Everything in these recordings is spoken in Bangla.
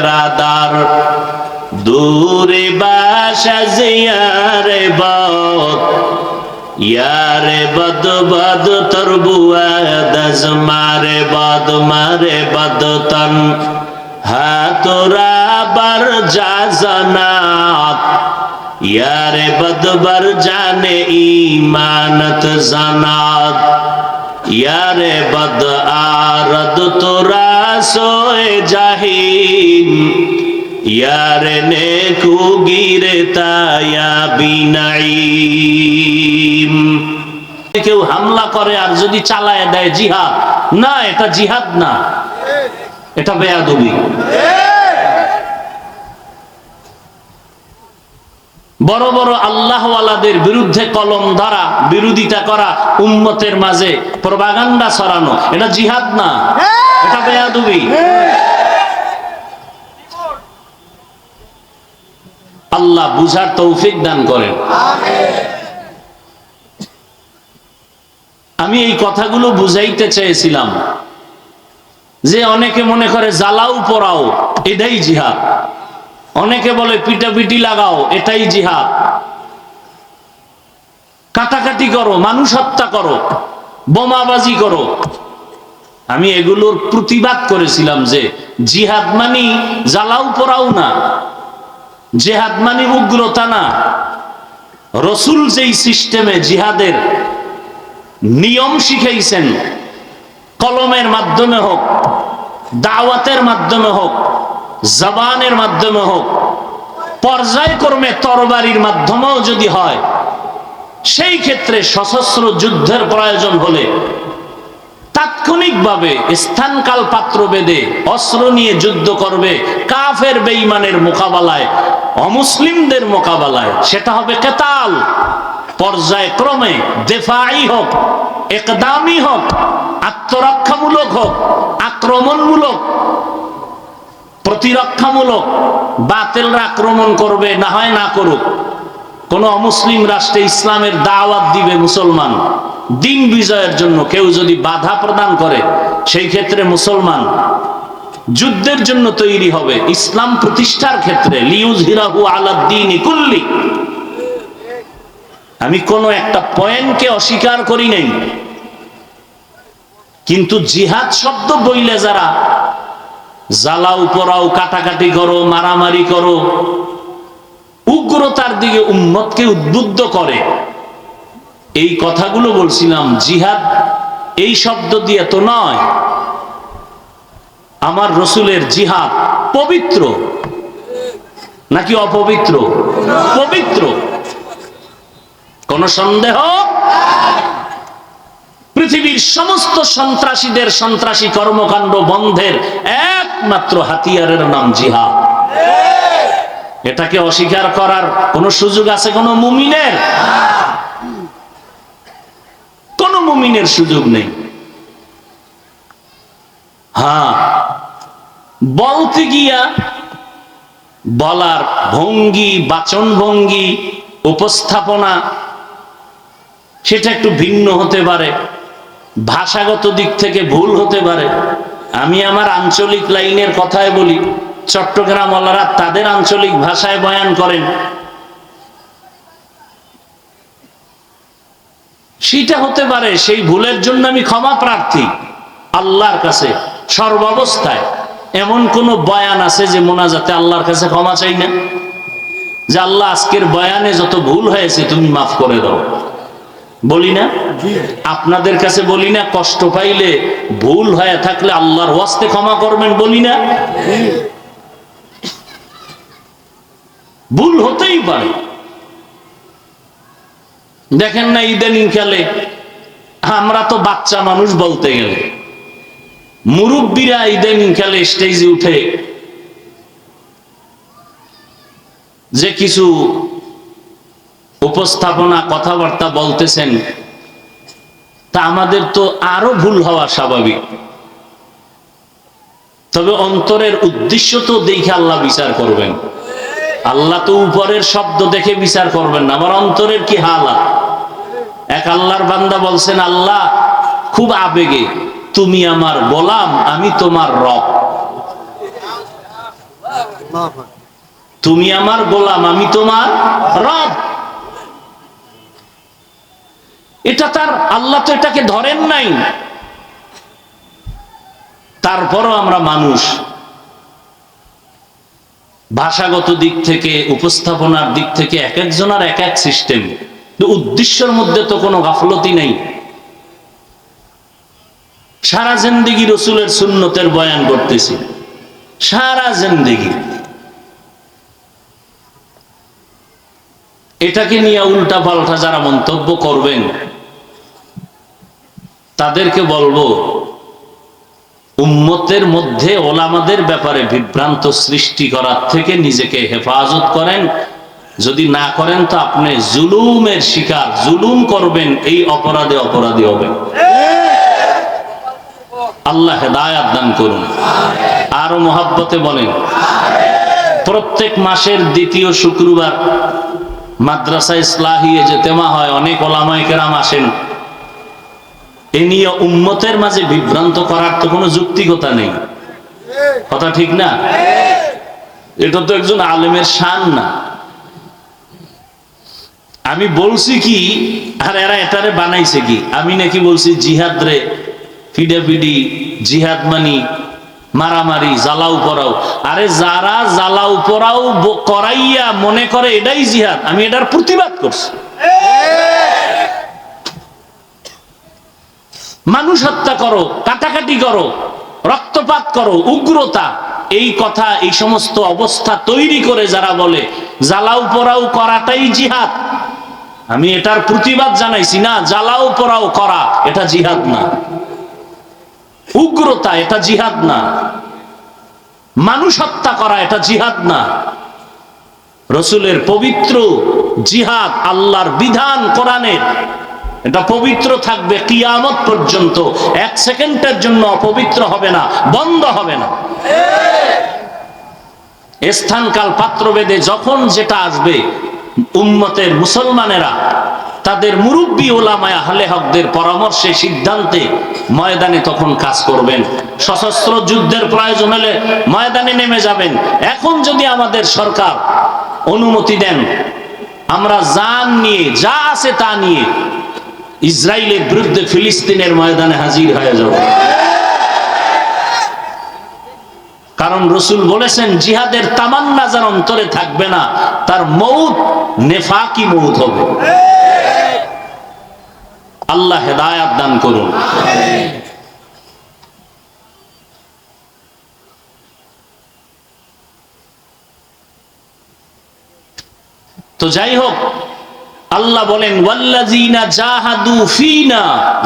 বেরাদার দূরে। বাসা জিয়ারে বদ, ইয়ারে বদ বদ তোর বুয়া দজ মারে বদ মারে বদ তন। হাতরা বার যা জানাত, ইয়ারে বদবর জানে ইমানত জানাত। ইয়ারে বদ আরদ তোরা সোয়ে জাহিন। ইয়ারে নেকু গিরে তায়া বিনাইম। কেউ হামলা করে আর যদি চালায় দেয় জিহাদ, না, এটা জিহাদ না, এটা বেয়াদবি। বড় বড় আল্লাহওয়ালাদের বিরুদ্ধে কলম ধরা বিরোধিতা করা উম্মতের মাঝে প্রবাগান্ডা ছড়ানো এটা জিহাদ না এটা বেয়াদবি। আল্লাহ বুঝার তৌফিক দান করেন। আমি এই কথাগুলো বুঝাইতে চেয়েছিলাম যে অনেকে মনে করে জ্বালাও পড়াও এটাই জিহাদ। অনেকে বলে, পিটাপিটি লাগাও, এটাই জিহাদ। কাটাকাটি করো, মানুষ হত্যা করো, বোমাবাজি করো। আমি এগুলোর প্রতিবাদ করেছিলাম যে, জিহাদ মানি জ্বালাও পড়াও না, জেহাদ মানি উগ্রতা না। রসুল যেই সিস্টেমে জিহাদের নিয়ম শিখাইছেন, কলমের মাধ্যমে হোক, দাওয়াতের মাধ্যমে হোক জবানের মাধ্যমে হোক, পর্যায়ক্রমে তরবারির মাধ্যমেও যদি হয়, সেই ক্ষেত্রে সশস্ত্র যুদ্ধের প্রয়োজন হলে তাৎক্ষণিকভাবে স্থানকাল পাত্র বেদে অস্ত্র নিয়ে যুদ্ধ করবে কাফের বেঈমানের মোকাবেলায়, অমুসলিমদের মোকাবেলায়, সেটা হবে কেতাল। পর্যায়ক্রমে দেফাই হোক একদামি হোক, আত্মরক্ষামূলক হোক, আক্রমণমূলক প্রতিরক্ষামূলক বাতিলরা আক্রমণ করবে, না হয় না করুক। কোন অমুসলিম রাষ্ট্রে ইসলামের দাওয়াত দিবে মুসলমান। দিন বিজয়ের জন্য কেউ যদি বাধা প্রদান করে, সেই ক্ষেত্রে মুসলমান যুদ্ধের জন্য তৈরি হবে। ইসলাম প্রতিষ্ঠার ক্ষেত্রে লিউজ হিরাহু আলাদ্দিন আমি কোন একটা পয়েন্টকে অস্বীকার করি নাই। কিন্তু জিহাদ শব্দ বইলে যারা জ্বালাও পড়াও কাটাকাটি করো, মারামারি করো। উগ্রতার দিকে উম্মতকে উদ্বুদ্ধ করে। এই কথাগুলো বলছিলাম, জিহাদ এই শব্দ দিয়ে তো নয়। আমার রসুলের জিহাদ পবিত্র। নাকি অপবিত্র? পবিত্র। কোন সন্দেহ? পৃথিবীর সমস্ত সন্ত্রাসীদের সন্ত্রাসী কর্মকাণ্ড বন্ধের একমাত্র হাতিয়ারের নাম জিহাদ। এটাকে অস্বীকার করার কোন সুযোগ আছে কোন মুমিনের? কোন মুমিনের সুযোগ নেই। হ্যাঁ বলতে গিয়া বলার ভঙ্গি, বাচন ভঙ্গি, উপস্থাপনা, সেটা একটু ভিন্ন হতে পারে। ভাষাগত দিক থেকে ভুল হতে পারে। আমি আমার আঞ্চলিক লাইনের কথায় বলি চট্টগ্রাম ওলারা তাদের আঞ্চলিক ভাষায় বয়ান করেন। সেটা হতে পারে, সেই ভুলের জন্য আমি ক্ষমা প্রার্থী আল্লাহর কাছে, সর্বাবস্থায়। এমন কোন বয়ান আছে যে মোনাজাতে আল্লাহর কাছে ক্ষমা চাই না? যে আল্লাহ আজকের বয়ানে যত ভুল হয়েছে তুমি মাফ করে দাও। বলি না? আপনাদের কাছে বলি না, কষ্ট পাইলে ভুল হয়ে থাকলে আল্লাহর ওয়াস্তে ক্ষমা করবেন বলি না? ভুল হতেই পারে। দেখেন না ইদানিং খেলে, আমরা তো বাচ্চা মানুষ বলতে গেলে। মুরব্বীরা ইদানিং খেলে স্টেজে উঠে যে কিছু উপস্থাপনা কথাবার্তা বলতেছেন, তা আমাদের তো আরও ভুল হওয়া স্বাভাবিক। তবে অন্তরের উদ্দেশ্য তো দেখে আল্লাহ বিচার করবেন। আল্লাহ তো উপরের শব্দ দেখে বিচার করবেন না আমার অন্তরের কি হালাত? এক আল্লাহর বান্দা বলছেন, আল্লাহ, খুব আবেগে, তুমি আমার গোলাম, আমি তোমার রব। তুমি আমার গোলাম, আমি তোমার রব। এটা তার, আল্লাহ তো এটাকে ধরেন নাই। তারপরও আমরা মানুষ। ভাষাগত দিক থেকে, উপস্থাপনার দিক থেকে এক একজনের এক এক সিস্টেম উদ্দেশ্যের মধ্যে তো কোনো গাফলতি নেই। সারা জিন্দিগি রসুলের সুন্নতের বয়ান করতেছি। সারা জিন্দিগি। এটাকে নিয়ে উল্টা পাল্টা যারা মন্তব্য করবেন তাদেরকে বলব, উম্মতের মধ্যে ওলামাদের ব্যাপারে বিভ্রান্ত সৃষ্টি করার থেকে নিজেকে হেফাজত করেন। যদি না করেন তো আপনি জুলুমের শিকার, জুলুম করবেন, এই অপরাধে অপরাধী হবেন। আল্লাহ হেদায়াত দান করুন। আরও মহাব্বতে বলেন, প্রত্যেক মাসের দ্বিতীয় শুক্রবার মাদ্রাসা ইসলাহিয়ে যে তেমা হয়, অনেক ওলামাই কেরাম আসেন। এ নিয়ে উম্মতের মাঝে বিভ্রান্ত করার তো কোনো যুক্তিকতা নেই। কথা ঠিক না? এটা তো একজন আলেমের শান না। আমি বলছি কি, আর এরা এটারে বানাইছে কি? আমি নাকি বলছি জিহাদ রে ফিডাফিডি জিহাদ মানি, মারামারি, জ্বালাও পরাও। আরে যারা জ্বালাও পরাও ব- করাইয়া মনে করে এটাই জিহাদ, আমি এটার প্রতিবাদ করছি। মানুষ হত্যা করো, কাটাকাটি করো, রক্তপাত করো, উগ্রতা, এই কথা, এই সমস্ত অবস্থা তৈরি করে যারা বলে, জ্বালাও পোড়াও করাটাই জিহাদ। আমি এটার প্রতিবাদ জানাইছি, না, জ্বালাও পোড়াও করা, এটা জিহাদ না। উগ্রতা, এটা জিহাদ না। মানুষ হত্যা করা, এটা জিহাদ না। রসুলের পবিত্র জিহাদ আল্লাহর বিধান কোরআনের। এটা পবিত্র থাকবে কিয়ামত পর্যন্ত। এক সেকেন্ডের জন্য অপবিত্র হবে না, বন্ধ হবে না। স্থানকাল পাত্রভেদে যখন যেটা আসবে, উম্মতের মুসলমানেরা, তাদের মুরব্বী ওলামায় আহলে হকদের পরামর্শে, সিদ্ধান্তে ময়দানে তখন কাজ করবেন। সশস্ত্র যুদ্ধের প্রয়োজন হলে ময়দানে নেমে যাবেন। এখন যদি আমাদের সরকার অনুমতি দেন, আমরা জান নিয়ে, যা আছে তা নিয়ে ইসরায়েলের বিরুদ্ধে ফিলিস্তিনের ময়দানে হাজির হয়ে যাব কারণ রসুল বলেছেন, জিহাদের তামান্না যার অন্তরে থাকবে না, তার মৌত নেফাকি মৌত হবে। আল্লাহ হেদায়াত দান করুন। তো যাই হোক আল্লাহ বলেন, ওয়াল্লাযীনা জাহাদু ফিনা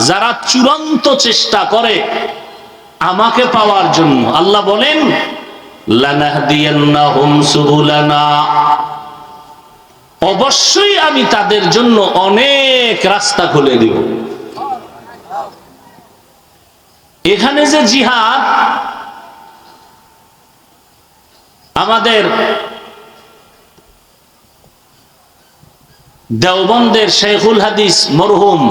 যারা চূড়ান্ত চেষ্টা করে আমাকে পাওয়ার জন্য। আল্লাহ বলেন, লানাহদিয়ান্নাহুম সুবুলানা অবশ্যই আমি তাদের জন্য অনেক রাস্তা খুলে দিব। এখানে যে জিহাদ, আমাদের দেওবন্দের শেখুল হাদিস মরহুম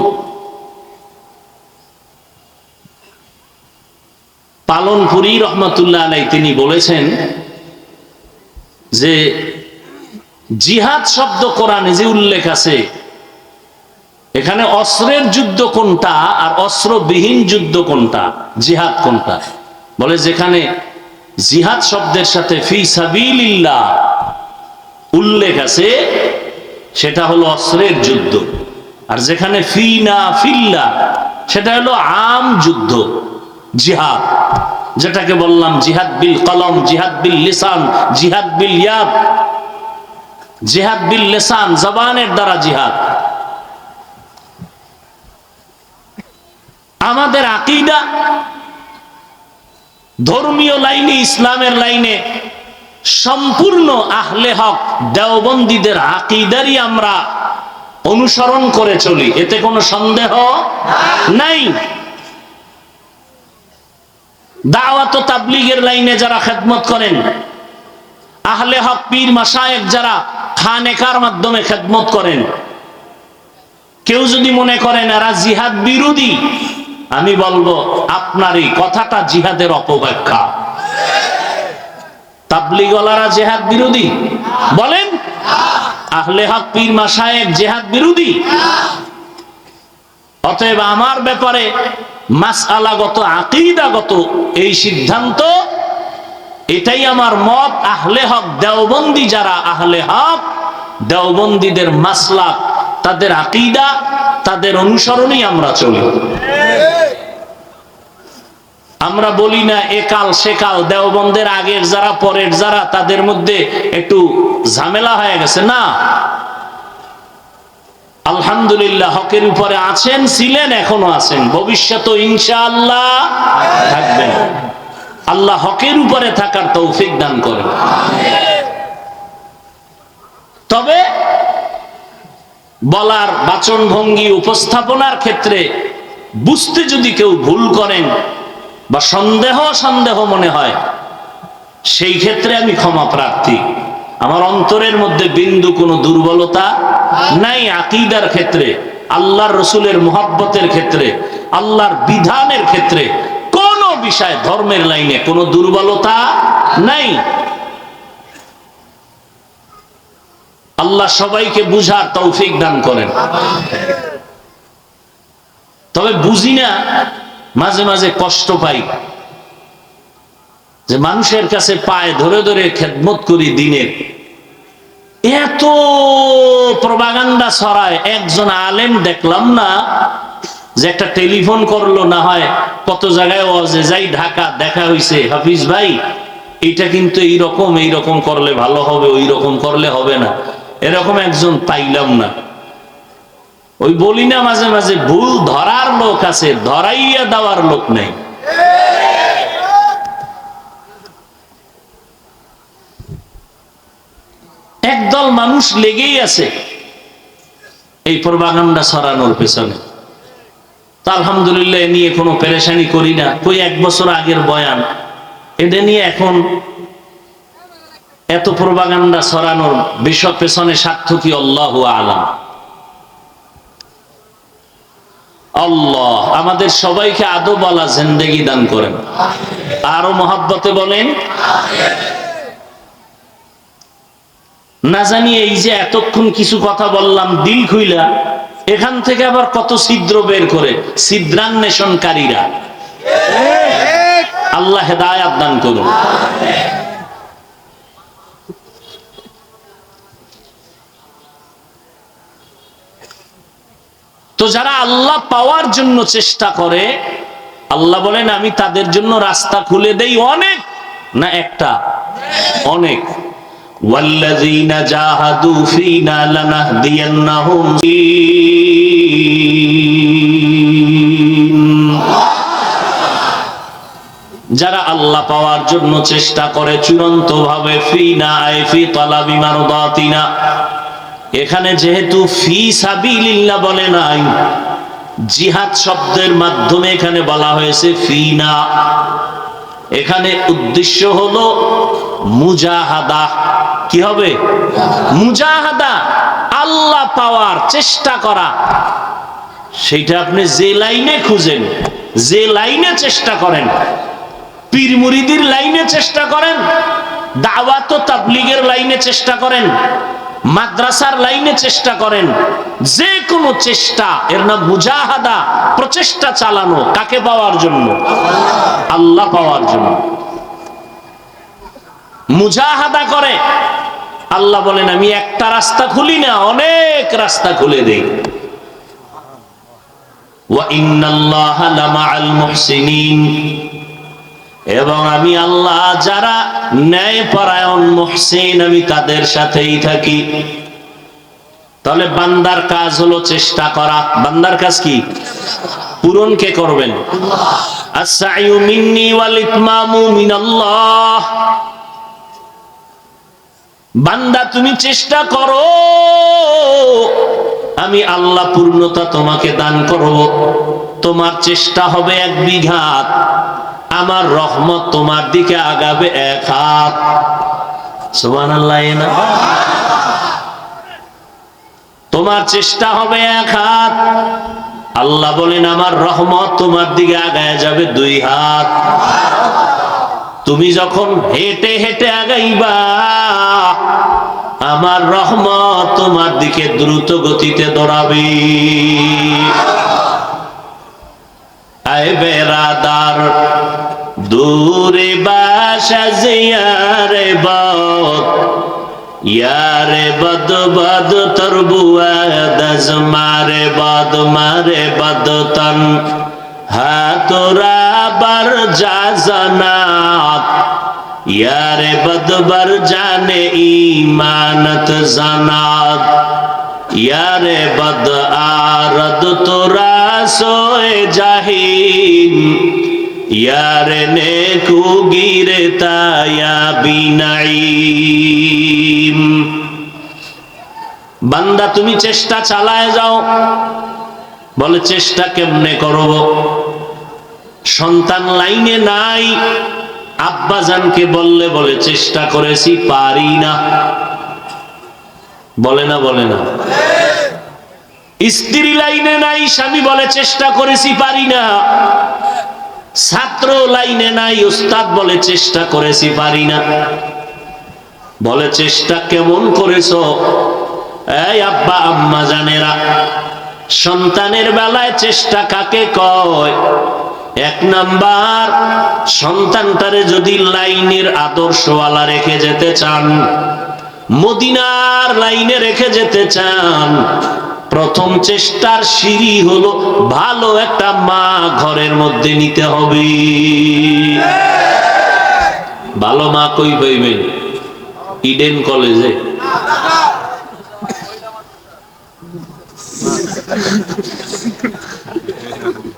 পালনপুরি রহমতুল্লাহ আলাই তিনি বলেছেন যে জিহাদ শব্দ কোরআনে যে উল্লেখ আছে, এখানে অস্ত্রের যুদ্ধ কোনটা আর অস্ত্রবিহীন যুদ্ধ কোনটা, জিহাদ কোনটা? বলে যেখানে জিহাদ শব্দের সাথে ফি সাবিলিল্লাহ উল্লেখ আছে সেটা হলো অস্ত্রের যুদ্ধ। আর যেখানে ফি না ফিল্লা, সেটা হলো আম যুদ্ধ, জিহাদ। যেটাকে বললাম জিহাদ বিল কলম, জিহাদ বিল লিসান, জিহাদ বিল ইয়াদ। জিহাদ বিল লিসান, জবানের দ্বারা জিহাদ। আমাদের আকিদা ধর্মীয় লাইনে, ইসলামের লাইনে সম্পূর্ণ আহলে হক, দেওবন্দীদের আকিদারই আমরা অনুসরণ করে চলি। এতে কোনো সন্দেহ নাই? দাওয়াত তাবলিগের লাইনে যারা খেদমত করেন, আহলে হক পীর মাসায়েক যারা খানেকার মাধ্যমে খেদমত করেন, কেউ যদি মনে করেন এরা জিহাদ বিরোধী আমি বলব, আপনার এই কথাটা জিহাদের অপব্যাখ্যা। তাবলিগলারা জেহাদ বিরোধী। বলেন, আহলে হক পীর মাসায়েক জেহাদ বিরোধী। অতএব আমার ব্যাপারে মাসআলাগত, আকিদাগত এই সিদ্ধান্ত, এটাই আমার মত, আহলে হক দেওবন্দি যারা আহলে হক, দেওবন্দীদের মাসলাক তাদের আকিদা, তাদের অনুসরণেই আমরা চলি। আমরা বলি না একাল সেকাল দেওবন্দের আগের যারা, পরের যারা, তাদের মধ্যে একটু ঝামেলা হয়ে গেছে। না। আলহামদুলিল্লাহ, হকের উপরে আছেন, ছিলেন, এখনও আছেন। ভবিষ্যৎ ইনশাআল্লাহ থাকবেন। আল্লাহ হকের উপরে থাকার তৌফিক দান করেন। তবে বলার বাচন ভঙ্গি উপস্থাপনার ক্ষেত্রে বুঝতে যদি কেউ ভুল করেন বা সন্দেহ সন্দেহ মনে হয়, সেই ক্ষেত্রে আমি ক্ষমা প্রার্থী। আমার অন্তরের মধ্যে বিন্দু কোনো দুর্বলতা নাই আকিদার ক্ষেত্রে, আল্লাহর রসুলের মোহাব্বতের ক্ষেত্রে, আল্লাহর বিধানের ক্ষেত্রে। কোন বিষয় ধর্মের লাইনে কোনো দুর্বলতা নাই। আল্লাহ সবাইকে বুঝার তৌফিক দান করেন। তবে বুঝি না মাঝে মাঝে কষ্ট পাই। যে মানুষের কাছে পায়ে ধরে ধরে খেদমত করি দিনের এত প্রবাগান্ডা ছড়ায়, একজন আলেম দেখলাম না যে একটা টেলিফোন করল, না হয় কত জায়গায় যে যাই ঢাকা দেখা হইছে, হাফিজ ভাই এটা কিন্তু এইরকম এইরকম করলে ভালো হবে ওই রকম করলে হবে না। এরকম একজন পাইলাম না। ওই বলি না মাঝে মাঝে, ভুল ধরার লোক আছে, ধরাইয়া দেওয়ার লোক নেই। একদল মানুষ লেগেই আছে এই প্রবাগান্ডা ছড়ানোর পেছনে। তা আলহামদুলিল্লাহ নিয়ে কোনো পেরেশানি করি না। কই এক বছর আগের বয়ান এটা নিয়ে এখন এত প্রবাগান্ডা ছড়ানোর বিষয় পেছনে স্বার্থ কি আল্লাহ আলাম। আল্লাহ আমাদের সবাইকে আদো বলা জিন্দেগি দান করেন। আরও মহাব্বতে বলেন না জানি এই যে এতক্ষণ কিছু কথা বললাম দিল খুইলা এখান থেকে আবার কত ছিদ্র বের করে ছিদ্রান্বেষণকারীরা। আল্লাহ হেদায়াত দান করুন। তো যারা আল্লাহ পাওয়ার জন্য চেষ্টা করে আল্লাহ বলেন আমি তাদের জন্য রাস্তা খুলে দেই অনেক না একটা অনেক والذين جاهدوا فينا لنهدينهم যারা আল্লাহ পাওয়ার জন্য চেষ্টা করে চূড়ান্ত ভাবে ফি না ফি তলাবি মারদাতিনা এখানে যেহেতু ফি সাবিলিল্লাহ বলে নাই, জিহাদ শব্দের মাধ্যমে এখানে বলা হয়েছে ফি না। এখানে উদ্দেশ্য হলো মুজাহাদা। কি হবে? মুজাহাদা, আল্লাহ পাওয়ার চেষ্টা করা। সেইটা আপনি যে লাইনে খুঁজেন, যে লাইনে চেষ্টা করেন, পীর মুরিদির লাইনে চেষ্টা করেন, দাওয়াত তাবলিগের লাইনে চেষ্টা করেন মাদ্রাসার লাইনে চেষ্টা করেন। যে কোনো চেষ্টা, এর নাম মুজাহাদা, প্রচেষ্টা চালানো, কাকে পাওয়ার জন্য? আল্লাহ পাওয়ার জন্য। মুজাহাদা করে। আল্লাহ বলেন, আমি একটা রাস্তা খুলি না, অনেক রাস্তা খুলে দেই। ওয়া ইন্নাল্লাহা লামাআল মুহসিনিন। এবং আমি আল্লাহ যারা ন্যায় পরায়ণ মুহসিন, আমি তাদের সাথেই থাকি। তাহলে বান্দার কাজ হলো চেষ্টা করা। বান্দার কাজ কি? পূরণ কে করবেন? বান্দা, তুমি চেষ্টা করো। আমি আল্লাহ পূর্ণতা তোমাকে দান করব। তোমার চেষ্টা হবে এক বিঘাত। আমার রহমত তোমার দিকে আগাবে এক হাত। সুবান তোমার চেষ্টা হবে এক হাত। আল্লাহ বলেন, আমার রহমত তোমার দিকে আগায় যাবে দুই হাত। তুমি যখন হেঁটে হেঁটে আগাইবা, আমার রহমত তোমার দিকে দ্রুত গতিতে দৌড়াবে। আয় বেরাদার দূরে বাসা জিয়ারে বদ ইয়ারে বদ বদ তোর বুয়া দজ মারে বদ মারে বদ তন। হাতরা বার যা জানাত, ইয়ারে বদবর জানে ইমানত জানাত। ইয়ারে বদ আরদ তোরা সোয়ে জাহিন কুগিরে তায়া বিনাইম বান্দা, তুমি চেষ্টা চালায় যাও। বলে, চেষ্টা কেমনে করব? সন্তান লাইনে নাই। আব্বাজানকে বললে, বলে, চেষ্টা করেছি, পারি না। বলে না বলে না। স্ত্রী লাইনে নাই, স্বামী বলে, চেষ্টা করেছি, পারি না। ছাত্র লাইনে নাই, উস্তাদ বলে চেষ্টা করেছি, পারি না। বলে চেষ্টা কেমন করেছ? এই আব্বা, আম্মা জানেরা, সন্তানের বেলায় চেষ্টা কাকে কয়? এক নাম্বার, সন্তানটারে যদি লাইনের আদর্শওয়ালা রেখে যেতে চান, মদিনার লাইনে রেখে যেতে চান প্রথম চেষ্টার সিঁড়ি হলো ভালো একটা মা ঘরের মধ্যে নিতে হবে। ভালো মা কই পাইবেন ইডেন কলেজে।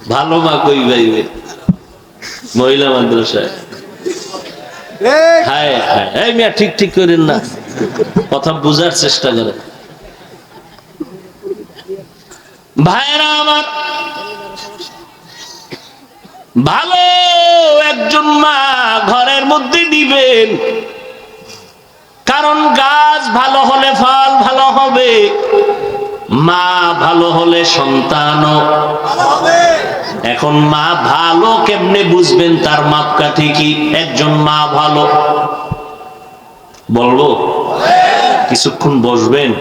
ভালো মা কই পাইবে? মহিলা মাদ্রাসায়। হায় হায়। এই মিয়া ঠিক ঠিক করেন না। কথা বুঝার চেষ্টা করেন। ভাইরা আমার, ভালো একজন মা ঘরের মধ্যে দিবেন। কারণ গাছ ভালো হলে ফল ভালো হবে, মা ভালো হলে সন্তানও। এখন মা ভালো কেমনে বুঝবেন তার মাপকাঠি কি? একজন মা ভালো। বলব, কিছুক্ষণ বসবেন।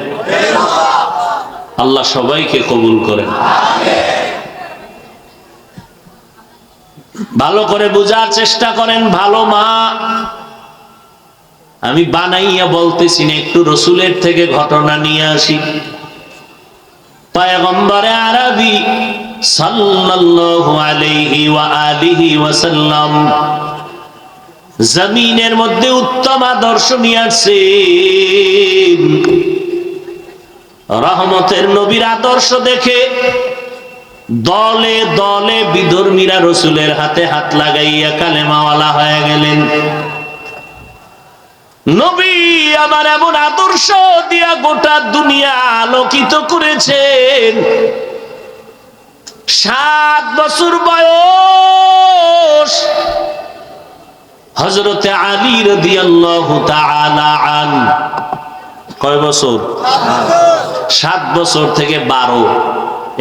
আল্লাহ সবাইকে কবুল করেন ভালো করে বোঝার চেষ্টা করেন, ভালো মা। আমি বানাইয়া বলতেছি না, একটু রসুলের থেকে ঘটনা নিয়ে আসি। পায়গম্বরে আরবি জমিনের মধ্যে উত্তম আদর্শ নিয়ে আসছেন। রহমতের নবীর আদর্শ দেখে দলে দলে বিধর্মীরা রসুলের হাতে হাত লাগাইয়া কালেমাওয়ালা হয়ে গেলেন। নবী আমার এমন আদর্শ দিয়া গোটা দুনিয়া আলোকিত করেছেন। সাত বছর বয়স। হজরতে আলী তাআলা আন। কয় বছর? সাত বছর থেকে বারো।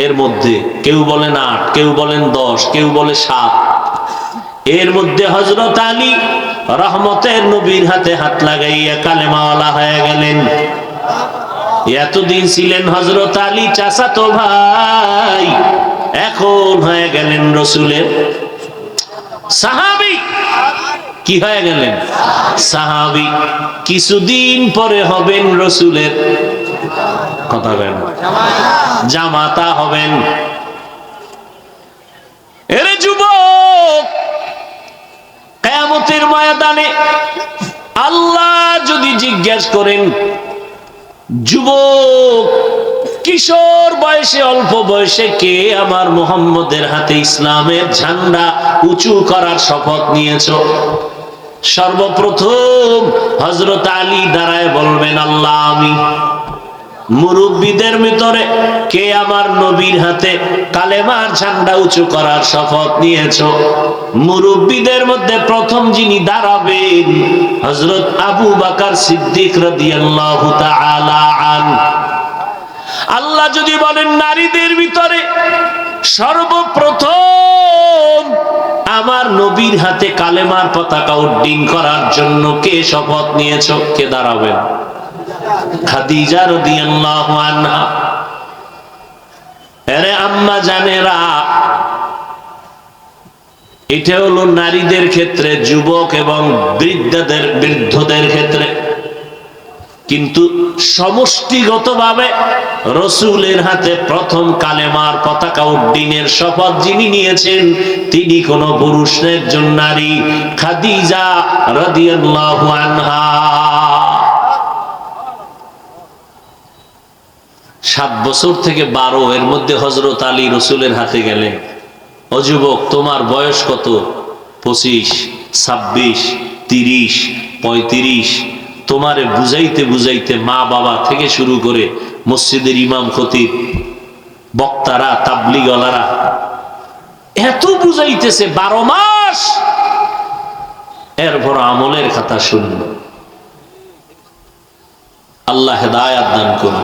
এর মধ্যে কেউ বলেন আট, কেউ বলেন দশ, কেউ বলে সাত। এর মধ্যে হজরত আলী রহমতের নবীর হাতে হাত লাগাইয়া কালেমাওয়ালা হয়ে গেলেন। এতদিন ছিলেন হজরত আলী চাচাতো ভাই, এখন হয়ে গেলেন রসুলের সাহাবি। কি হয়ে গেলেন? সাহাবি। কিছুদিন পরে হবেন রসুলের কথা জামাতা হবেন। এরে যুবক, কেয়ামতের ময়দানে আল্লাহ যদি জিজ্ঞাসা করেন, যুবক, কিশোর বয়সে, অল্প বয়সে কে আমার মোহাম্মদের হাতে ইসলামের ঝান্ডা উঁচু করার শপথ নিয়েছ? সর্বপ্রথম হজরত আলী দাঁড়ায় বলবেন, আল্লাহ, আমি মুরব্বীদের ভিতরে কে আমার নবীর হাতে কালেমার ঝান্ডা উঁচু করার শপথ নিয়েছ? মুরব্বীদের মধ্যে প্রথম যিনি দাঁড়াবেন হজরত আবু বাকার সিদ্দিক আল্লাহ যদি বলেন, নারীদের ভিতরে সর্বপ্রথম আমার নবীর হাতে কালেমার পতাকা উড্ডীন করার জন্য কে শপথ নিয়েছ? কে দাঁড়াবেন? খাদিজা রাদিয়াল্লাহু আনহা আরে আম্মা জানেরা, এটা হলো নারীদের ক্ষেত্রে, যুবক এবং বৃদ্ধদের বৃদ্ধদের ক্ষেত্রে। কিন্তু সমষ্টিগতভাবে রসুলের হাতে প্রথম কালেমার পতাকা উড্ডীনের শপথ যিনি নিয়েছেন, তিনি কোন পুরুষের জন্য নারী। খাদিজা রাদিয়াল্লাহু আনহা সাত বছর থেকে বারো, এর মধ্যে হজরত আলী রসুলের হাতে গেলেন অযুবক তোমার বয়স কত? পঁচিশ, ছাব্বিশ, তিরিশ, পঁয়ত্রিশ। তোমারে বুঝাইতে বুঝাইতে মা বাবা থেকে শুরু করে মসজিদের ইমাম খতিব, বক্তারা, তাবলিগলারা এত বুঝাইতেছে বারো মাস। এরপর আমলের কথা শুনল। আল্লাহ হেদায়াত দান করুন।